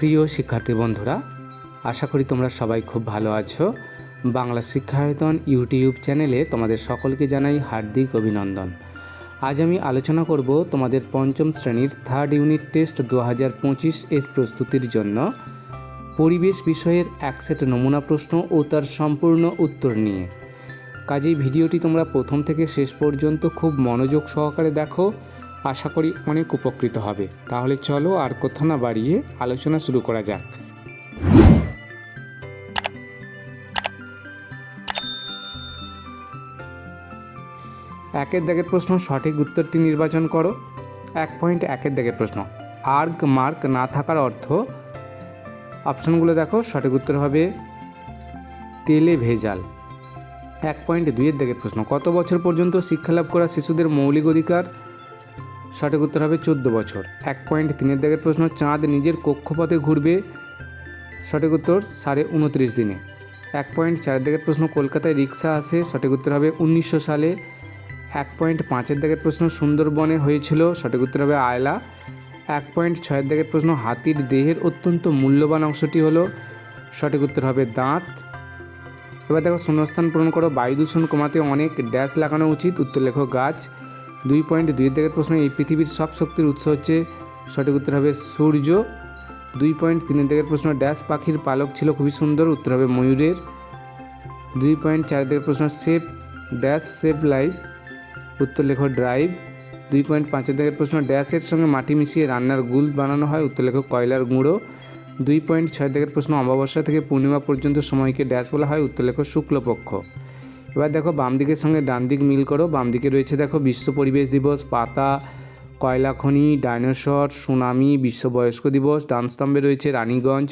প্রিয় শিক্ষার্থী বন্ধুরা, আশা করি তোমরা সবাই খুব ভালো আছো। বাংলা শিক্ষায়তন ইউটিউব চ্যানেলে তোমাদের সকলকে জানাই হার্দিক অভিনন্দন। আজ আমি আলোচনা করব তোমাদের পঞ্চম শ্রেণির থার্ড ইউনিট টেস্ট দু হাজার পঁচিশ এর প্রস্তুতির জন্য। পরিবেশ বিষয়ের এক সেট নমুনা প্রশ্ন ও তার সম্পূর্ণ উত্তর নিয়ে। কাজেই ভিডিওটি তোমরা প্রথম থেকে শেষ পর্যন্ত খুব মনোযোগ সহকারে দেখো। আশা করি অনেক উপকৃত হবে। তাহলে চলো আর কথা না বাড়িয়ে আলোচনা শুরু করা যাক। একের দাগের প্রশ্ন, সঠিক উত্তরটি নির্বাচন করো। এক পয়েন্ট, একের দাগের প্রশ্ন। আর্গ মার্ক না থাকার অর্থ? অপশানগুলো দেখো, সঠিক উত্তর হবে তেলে ভেজাল। এক পয়েন্ট, দুইয়ের দিকে প্রশ্ন। কত বছর পর্যন্ত শিক্ষালাভ করা শিশুদের মৌলিক অধিকার? সঠিক উত্তর হবে চোদ্দ বছর। এক পয়েন্ট তিনের দিকের প্রশ্ন, চাঁদ নিজের কক্ষপথে ঘুরবে? সঠিক উত্তর, সাড়ে উনত্রিশ দিনে। এক পয়েন্ট চারের দিকের প্রশ্ন, কলকাতায় রিক্সা আসে সঠিক উত্তর হবে উনিশশো সালে। এক পয়েন্ট পাঁচের দিকের প্রশ্ন, সুন্দরবনে হয়েছিল? সঠিক উত্তর হবে আয়লা। এক পয়েন্ট ছয়ের দিকের প্রশ্ন, হাতির দেহের অত্যন্ত মূল্যবান অংশটি হলো? সঠিক উত্তর হবে দাঁত। এবার দেখো, শূন্যস্থান পূরণ করো। বায়ু দূষণ কমাতে অনেক ড্যাশ লাগানো উচিত। উত্তর লেখো, গাছ। দুই পয়েন্ট দুইয়ের দিকের প্রশ্ন এই পৃথিবীর সব শক্তির উৎস হচ্ছে, সঠিক উত্তর হবে সূর্য। দুই পয়েন্ট তিনের দিকের প্রশ্ন, ড্যাশ পাখির পালক ছিল খুবই সুন্দর, উত্তর হবে ময়ূরের। দুই পয়েন্ট চার দিকের প্রশ্ন সেভ ড্যাশ সেভ লাইফ, উত্তর লেখো ড্রাইভ। দুই পয়েন্ট পাঁচের দিকের প্রশ্ন, ড্যাশের সঙ্গে মাটি মিশিয়ে রান্নার গুল বানানো হয়, উত্তর লেখো কয়লার গুঁড়ো। দুই পয়েন্ট ছয় দিকের প্রশ্ন, অমাবস্যা থেকে পূর্ণিমা পর্যন্ত সময়কে ড্যাশ বলা হয়, উত্তর লেখো শুক্লপক্ষ। এবার দেখো বাম দিকের সঙ্গে ডান দিক মিল করো। বাম দিকে রয়েছে দেখো বিশ্ব পরিবেশ দিবস, পাতা, কয়লা খনি, ডাইনোসর, সুনামি বিশ্ব বয়স্ক দিবস, ডান স্তম্ভে রয়েছে রানীগঞ্জ,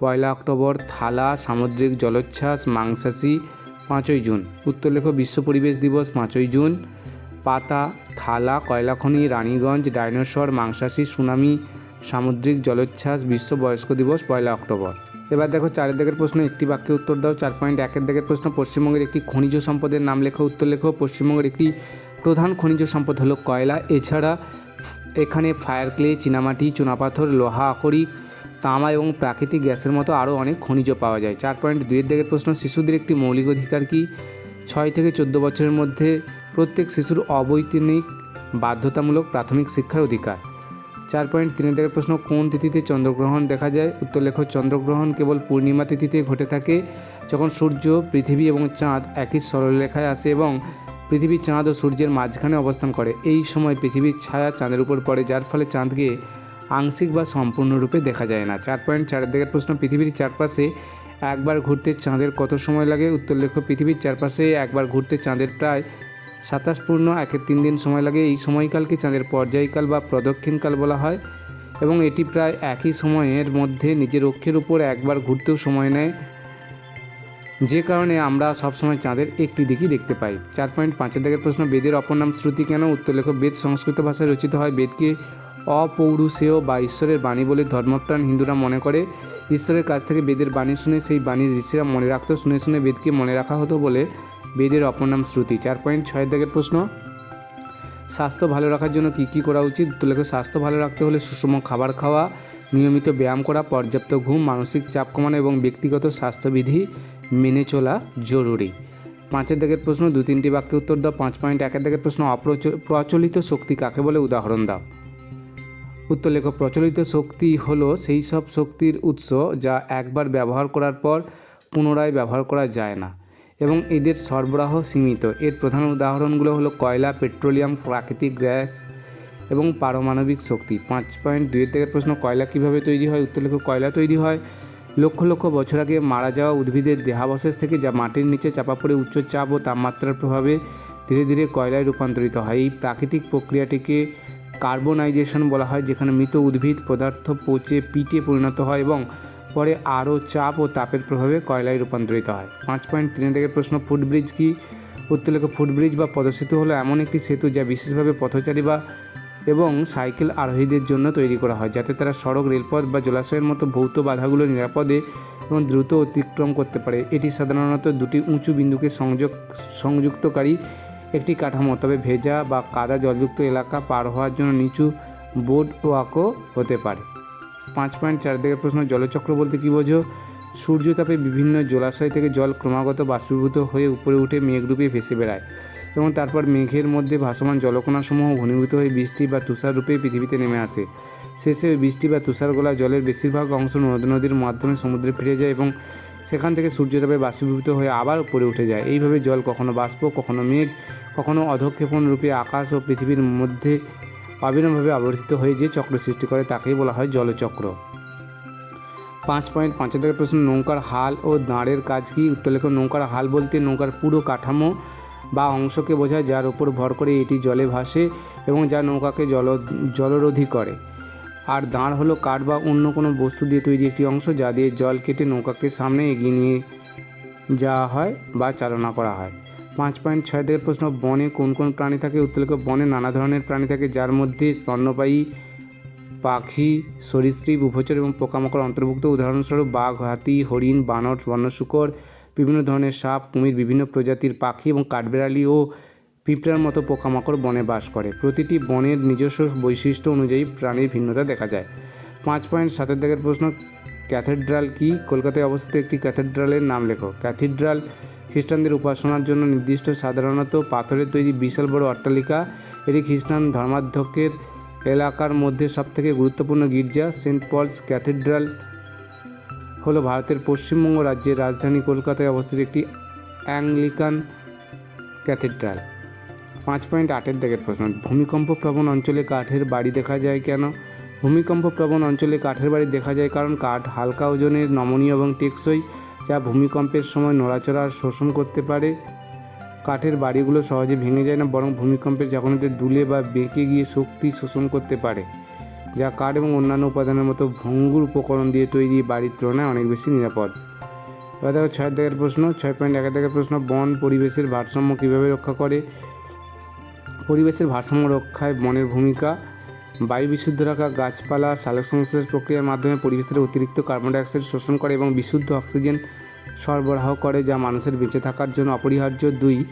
পয়লা অক্টোবর, থালা, সামুদ্রিক জলোচ্ছ্বাস, মাংসাশী, পাঁচই জুন। উত্তর লেখো বিশ্ব পরিবেশ দিবস, পাঁচই জুন। পাতা, থালা, কয়লা খনি, রানীগঞ্জ, ডাইনোসর, মাংসাশী, সুনামি, সামুদ্রিক জলোচ্ছ্বাস বিশ্ব বয়স্ক দিবস, পয়লা অক্টোবর। এবার দেখো চারের দিকের প্রশ্ন, একটি বাক্যে উত্তর দাও, চার পয়েন্ট একের দিকের প্রশ্ন, পশ্চিমবঙ্গের একটি খনিজ সম্পদের নাম লেখো, উত্তর লেখো, পশ্চিমবঙ্গের একটি প্রধান খনিজ সম্পদ হলো কয়লা, এছাড়া এখানে ফায়ার ক্লে চীনামাটি, চুনাপাথর, লোহা, আকরিক, তামা এবং প্রাকৃতিক গ্যাসের মতো আরও অনেক খনিজ পাওয়া যায়। চার পয়েন্ট দুইয়ের দিকের প্রশ্ন, শিশুদের একটি মৌলিক অধিকার কি? ছয় থেকে চোদ্দ বছরের মধ্যে প্রত্যেক শিশুর অবৈতনিক বাধ্যতামূলক প্রাথমিক শিক্ষার অধিকার। চার পয়েন্ট তিনের দিকের প্রশ্ন, কোন তিথিতে চন্দ্রগ্রহণ দেখা যায়? উত্তর লেখ, চন্দ্রগ্রহণ কেবল পূর্ণিমা তিথিতে ঘটে থাকে, যখন সূর্য, পৃথিবী এবং চাঁদ একই সরলরেখায় আসে এবং পৃথিবী, চাঁদ ও সূর্যের মাঝখানে অবস্থান করে। এই সময় পৃথিবীর ছায়া চাঁদের উপর পড়ে, যার ফলে চাঁদকে আংশিক বা সম্পূর্ণরূপে দেখা যায় না। চার পয়েন্ট চারের দিকের প্রশ্ন, পৃথিবীর চারপাশে একবার ঘুরতে চাঁদের কত সময় লাগে? উত্তর লেখ, পৃথিবীর চারপাশে একবার ঘুরতে চাঁদের প্রায় সাতাশ পূর্ণ একের তিন দিন সময় লাগে। এই সময়কালকে চাঁদের পর্যায়কাল বা প্রদক্ষিণকাল বলা হয় এবং এটি প্রায় একই সময়ের মধ্যে নিজের অক্ষের উপর একবার ঘুরতেও সময় নেয়। যে কারণে আমরা সবসময় চাঁদের একটি দিকই দেখতে পাই। চার পয়েন্ট পাঁচের দিকের প্রশ্ন, বেদের অপর নাম শ্রুতি কেন? উত্তর লেখ, বেদ সংস্কৃত ভাষায় রচিত হয়। বেদকে অপৌরুষেয় বা ঈশ্বরের বাণী বলে ধর্মপ্রাণ হিন্দুরা মনে করে। ঈশ্বরের কাছ থেকে বেদের বাণী শুনে সেই বাণী ঋষিরা মনে রাখতো। শুনে শুনে বেদকে মনে রাখা হতো বলে বেদের অপর নাম শ্রুতি। চার পয়েন্ট ছয়ের দিকের প্রশ্ন, স্বাস্থ্য ভালো রাখার জন্য কী কী করা উচিত? তুলেকে স্বাস্থ্য ভালো রাখতে হলে সুষম খাবার খাওয়া, নিয়মিত ব্যায়াম করা, পর্যাপ্ত ঘুম, মানসিক চাপ কমানো এবং ব্যক্তিগত স্বাস্থ্যবিধি মেনে চলা জরুরি। পাঁচের দিকের প্রশ্ন, দু তিনটি বাক্যে উত্তর দাও। পাঁচ পয়েন্ট একের দিকের প্রশ্ন প্রচলিত শক্তি কাকে বলে? উদাহরণ দাও। উত্তর লেখ, প্রচলিত শক্তি হলো সেই সব শক্তির উৎস যা একবার ব্যবহার করার পর পুনরায় ব্যবহার করা যায় না। এবং এদের সরবরাহ সীমিত। এর প্রধান উদাহরণগুলো হলো কয়লা, পেট্রোলিয়াম, প্রাকৃতিক গ্যাস এবং পারমাণবিক শক্তি। পাঁচ পয়েন্ট দুইয়ের থেকে প্রশ্ন, কয়লা কীভাবে তৈরি হয়? উত্তর লেখ, কয়লা তৈরি হয় লক্ষ লক্ষ বছর আগে মারা যাওয়া উদ্ভিদের দেহাবশেষ থেকে, যা মাটির নিচে চাপা পড়ে উচ্চ চাপ ও তাপমাত্রার প্রভাবে ধীরে ধীরে কয়লায় রূপান্তরিত হয়। এই প্রাকৃতিক প্রক্রিয়াটিকে কার্বনাইজেশন বলা হয়, যেখানে মৃত উদ্ভিদ পদার্থ পচে পিটে পরিণত হয় এবং পরে আরও চাপ ও তাপের প্রভাবে কয়লায় রূপান্তরিত হয়। পাঁচ পয়েন্ট তিনের থেকে প্রশ্ন ফুটব্রিজ কি? উত্তরলেখ ফুটব্রিজ বা পদসেতু হলো এমন একটি সেতু যা বিশেষভাবে পথচারী বা এবং সাইকেল আরোহীদের জন্য তৈরি করা হয়, যাতে তারা সড়ক, রেলপথ বা জলাশয়ের মতো ভৌত বাধাগুলো নিরাপদে এবং দ্রুত অতিক্রম করতে পারে। এটি সাধারণত দুটি উঁচু বিন্দুকে সংযোগ, সংযুক্তকারী একটি কাঠামো, তবে ভেজা বা কাদা জলযুক্ত এলাকা পার হওয়ার জন্য নিচু বোর্ড ওয়াকও হতে পারে। পাঁচ পয়েন্ট চার দিকের প্রশ্ন, জলচক্র বলতে কী বোঝো? সূর্যতাপে বিভিন্ন জলাশয় থেকে জল ক্রমাগত বাষ্পীভূত হয়ে উপরে উঠে মেঘরূপে ভেসে বেড়ায় এবং তারপর মেঘের মধ্যে ভাসমান জলকণাসমূহ ঘনীভূত হয়ে বৃষ্টি বা তুষার রূপে পৃথিবীতে নেমে আসে। শেষে ওই বৃষ্টি বা তুষার গলা জলের বেশিরভাগ অংশ নদ নদীর মাধ্যমে সমুদ্রে ফিরে যায় এবং সেখান থেকে সূর্যতাপে বাষ্পীভূত হয়ে আবার উপরে উঠে যায়। এইভাবে জল কখনো বাষ্প, কখনো মেঘ, কখনো অধক্ষেপণ রূপে আকাশ ও পৃথিবীর মধ্যে অবিরামভাবে আবর্তিত হয়ে যে চক্র সৃষ্টি করে তাকেই বলা হয় জলচক্র। পাঁচ পয়েন্ট থেকে প্রশ্ন, নৌকার হাল ও দাঁড়ের কাজ কি? উত্তর লেখ, নৌকার হাল বলতে নৌকার পুরো কাঠামো বা অংশকে বোঝায় যার উপর ভর করে এটি জলে ভাসে এবং যা নৌকাকে জল, জলরোধী করে। আর দাঁড় হলো কাঠ বা অন্য কোনো বস্তু দিয়ে তৈরি একটি অংশ যা দিয়ে জল কেটে নৌকাকে সামনে এগিয়ে নিয়ে যাওয়া হয় বা চালনা করা হয়। পাঁচ পয়েন্ট ছয় থেকে প্রশ্ন, বনে কোন কোন প্রাণী থাকে? উত্তর লেখ বনে নানা ধরনের প্রাণী থাকে, যার মধ্যে স্তন্যপায়ী পাখি, সরীসৃপ, উভচর এবং পোকামাকড় অন্তর্ভুক্ত। উদাহরণস্বরূপ, বাঘ, হাতি, হরিণ, বানর, বন্যশূকর, বিভিন্ন ধরনের সাপ, কুমির, বিভিন্ন প্রজাতির পাখি এবং কাঠবেড়ালি ও পিঁপড়ার মতো পোকামাকড় বনে বাস করে। প্রতিটি বনের নিজস্ব বৈশিষ্ট্য অনুযায়ী প্রাণীর ভিন্নতা দেখা যায়। পাঁচ পয়েন্ট সাতের দাগের প্রশ্ন, ক্যাথেড্রাল কি? কলকাতায় অবস্থিত একটি ক্যাথেড্রালের নাম লেখো। ক্যাথিড্রাল খ্রিস্টানদের উপাসনার জন্য নির্দিষ্ট সাধারণত পাথরের তৈরি বিশাল বড় অট্টালিকা, এটি খ্রিস্টান ধর্মাধ্যক্ষের এলাকার মধ্যে সবথেকে গুরুত্বপূর্ণ গির্জা, সেন্ট পলস ক্যাথিড্রাল হলো ভারতের পশ্চিমবঙ্গ রাজ্যের রাজধানী কলকাতায় অবস্থিত একটি অ্যাংলিকান ক্যাথিড্রাল। পাঁচ পয়েন্ট আটের দিকের প্রশ্ন, ভূমিকম্প প্রবণ অঞ্চলে কাঠের বাড়ি দেখা যায় কেন? ভূমিকম্প প্রবণ অঞ্চলে কাঠের বাড়ি দেখা যায় কারণ কাঠ হালকা ওজনের, নমনীয় এবং টেকসই। যা ভূমিকম্পের সময় নড়াচড়া শোষণ করতে পারে। কাঠের বাড়িগুলো সহজে ভেঙে যায় না, বরং ভূমিকম্পের ঝাঁকুনিতে দুলে বা বেঁকে গিয়ে শক্তি শোষণ করতে পারে, যা কাঠ এবং অন্যান্য উপাদানের মতো ভঙ্গুর উপকরণ দিয়ে তৈরি বাড়ির তুলনায় অনেক বেশি নিরাপদ। এবার দেখো ছয় দাগের প্রশ্ন, ছয় পয়েন্ট এক দাগের প্রশ্ন, বন পরিবেশের ভারসাম্য কীভাবে রক্ষা করে? পরিবেশের ভারসাম্য রক্ষায় বনের ভূমিকা বায়ু বিশুদ্ধ রাখা, গাছপালা সালোক সংশ্লেষ প্রক্রিয়ার মাধ্যমে পরিবেশের অতিরিক্ত কার্বন ডাইঅক্সাইড শোষণ করে এবং বিশুদ্ধ অক্সিজেন সরবরাহ করে, যা মানুষের বেঁচে থাকার জন্য অপরিহার্য। দুই,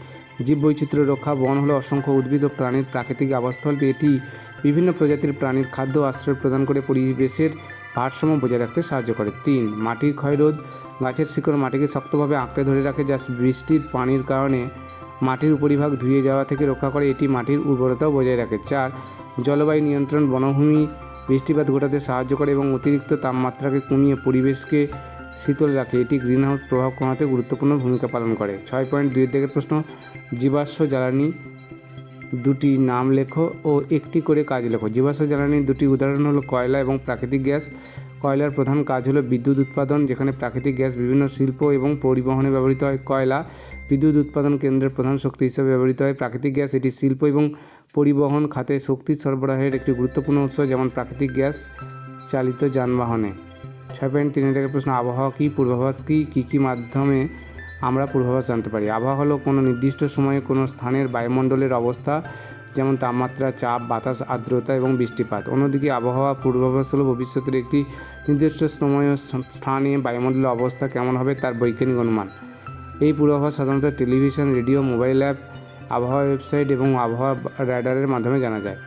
জীববৈচিত্র্য রক্ষা, বন হলো অসংখ্য উদ্ভিদ ও প্রাণীর প্রাকৃতিক আবাসস্থল। এটি বিভিন্ন প্রজাতির প্রাণীর খাদ্য আশ্রয় প্রদান করে পরিবেশের ভারসাম্য বজায় রাখতে সাহায্য করে। তিন, মাটির ক্ষয়রোধ, গাছের শিকড় মাটিকে শক্তভাবে আঁকড়ে ধরে রাখে, যা বৃষ্টির পানির কারণে মাটির উপরিভাগ ধুয়ে যাওয়া থেকে রক্ষা করে, এটি মাটির উর্বরতাও বজায় রাখে। চার জলবায়ু নিয়ন্ত্রণ, বনভূমি বৃষ্টিপাত ঘটাতে সাহায্য করে এবং অতিরিক্ত তাপমাত্রাকে কমিয়ে পরিবেশকে শীতল রাখে। এটি গ্রিনহাউস প্রভাব কমাতে গুরুত্বপূর্ণ ভূমিকা পালন করে। ছয় পয়েন্ট দুই দিকের প্রশ্ন, জীবাশ্ম জ্বালানি দুটি নাম লেখো ও একটি করে কাজ লেখো। জীবাশ্ম জ্বালানির দুটি উদাহরণ হলো কয়লা এবং প্রাকৃতিক গ্যাস। কয়লার প্রধান কাজ হলো বিদ্যুৎ উৎপাদন, যেখানে প্রাকৃতিক গ্যাস, বিভিন্ন শিল্প এবং পরিবহনে ব্যবহৃত হয়। কয়লা বিদ্যুৎ উৎপাদন কেন্দ্রের প্রধান শক্তি হিসেবে ব্যবহৃত হয়। প্রাকৃতিক গ্যাস এটি শিল্প এবং পরিবহন খাতে শক্তি সরবরাহের একটি গুরুত্বপূর্ণ উৎস, যেমন প্রাকৃতিক গ্যাস চালিত যানবাহনে। ছয় পয়েন্ট তিন থেকে প্রশ্ন, আবহাওয়া কী, পূর্বাভাস কী কী কী মাধ্যমে আমরা পূর্বাভাস জানতে পারি? আবহাওয়া হলো কোনো নির্দিষ্ট সময়ে কোনো স্থানের বায়ুমণ্ডলের অবস্থা যেমন তাপমাত্রা, চাপ, বাতাস, আর্দ্রতা এবং বৃষ্টিপাত। অন্যদিকে আবহাওয়া, পূর্বাভাস হল ভবিষ্যতের একটি নির্দিষ্ট সময় ও স্থানে বায়ুমণ্ডলের অবস্থা কেমন হবে তার বৈজ্ঞানিক অনুমান। এই পূর্বাভাস সাধারণত টেলিভিশন, রেডিও, মোবাইল অ্যাপ, আবহাওয়া ওয়েবসাইট এবং আবহাওয়া র্যাডারের মাধ্যমে জানা যায়।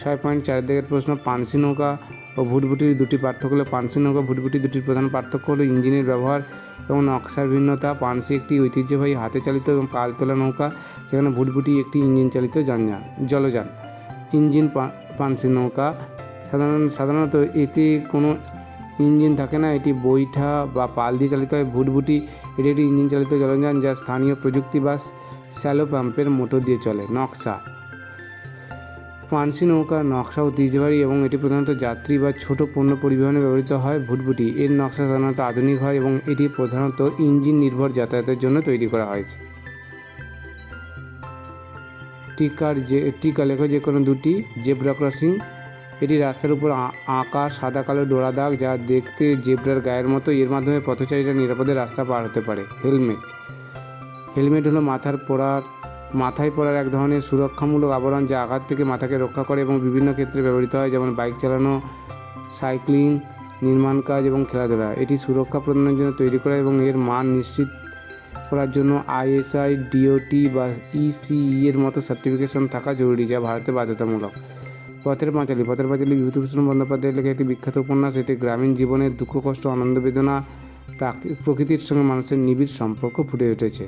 ছয় পয়েন্ট চার দিকের প্রশ্ন, পানসি নৌকা ও ভুটভুটির দুটি পার্থক্য হলো পানসি নৌকা ভুটভুটি দুটির প্রধান পার্থক্য হলো ইঞ্জিনের ব্যবহার এবং নকশার ভিন্নতা। পানসি একটি ঐতিহ্যবাহী হাতে চালিত এবং পালতোলা নৌকা, যেখানে ভুটভুটি একটি ইঞ্জিন চালিত যানযান জলযান। ইঞ্জিন পানসি নৌকা, সাধারণ সাধারণত এতে কোনো ইঞ্জিন থাকে না, এটি বৈঠা বা পাল দিয়ে চালিত হয়। ভুটভুটি এটি একটি ইঞ্জিন চালিত জলযান যা স্থানীয় প্রযুক্তি বা স্যালো পাম্পের মোটর দিয়ে চলে, নকশা। পানসি নৌকার নকশা ঐতিহ্যবাহী এবং এটি প্রধানত যাত্রী বা ছোট পণ্য পরিবহনে ব্যবহৃত হয়। ভুটভুটি, এর নকশা সাধারণত আধুনিক হয় এবং এটি প্রধানত ইঞ্জিন নির্ভর যাতায়াতের জন্য তৈরি করা হয়েছে। টিকার যে, টিকা লেখো যে কোনো দুটি, জেব্রা ক্রসিং। এটি রাস্তার উপর আঁকা সাদা কালো ডোরা দাগ যা দেখতে জেব্রার গায়ের মতো। এর মাধ্যমে পথচারীরা নিরাপদে রাস্তা পার হতে পারে। হেলমেট। হেলমেট হলো মাথার পরার মাথায় পড়ার এক ধরনের সুরক্ষামূলক আবরণ যা আঘাত থেকে মাথাকে রক্ষা করে এবং বিভিন্ন ক্ষেত্রে ব্যবহৃত হয়, যেমন বাইক চালানো, সাইক্লিং, নির্মাণ কাজ এবং খেলাধুলা। এটি সুরক্ষা প্রদানের জন্য তৈরি করা এবং এর মান নিশ্চিত করার জন্য আইএসআই, ডিওটি বা ইসিই এর মতো সার্টিফিকেশন থাকা জরুরি, যা ভারতে বাধ্যতামূলক। পথের পাঁচালী। পথের পাঁচালী বিভূতিভূষণ বন্দ্যোপাধ্যায়ের লেখা একটি বিখ্যাত উপন্যাস। এতে গ্রামীণ জীবনের দুঃখ, কষ্ট, আনন্দ, বেদনা প্রকৃতির সঙ্গে মানুষের নিবিড় সম্পর্ক ফুটে উঠেছে।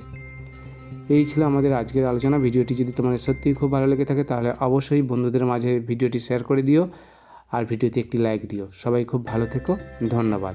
এই ছিল আমাদের আজকের আলোচনা। ভিডিওটি যদি তোমাদের সত্যিই খুব ভালো লেগে থাকে, তাহলে অবশ্যই বন্ধুদের মাঝে ভিডিওটি শেয়ার করে দিও। আর ভিডিওতে একটি লাইক দিও। সবাই খুব ভালো থেকো। ধন্যবাদ।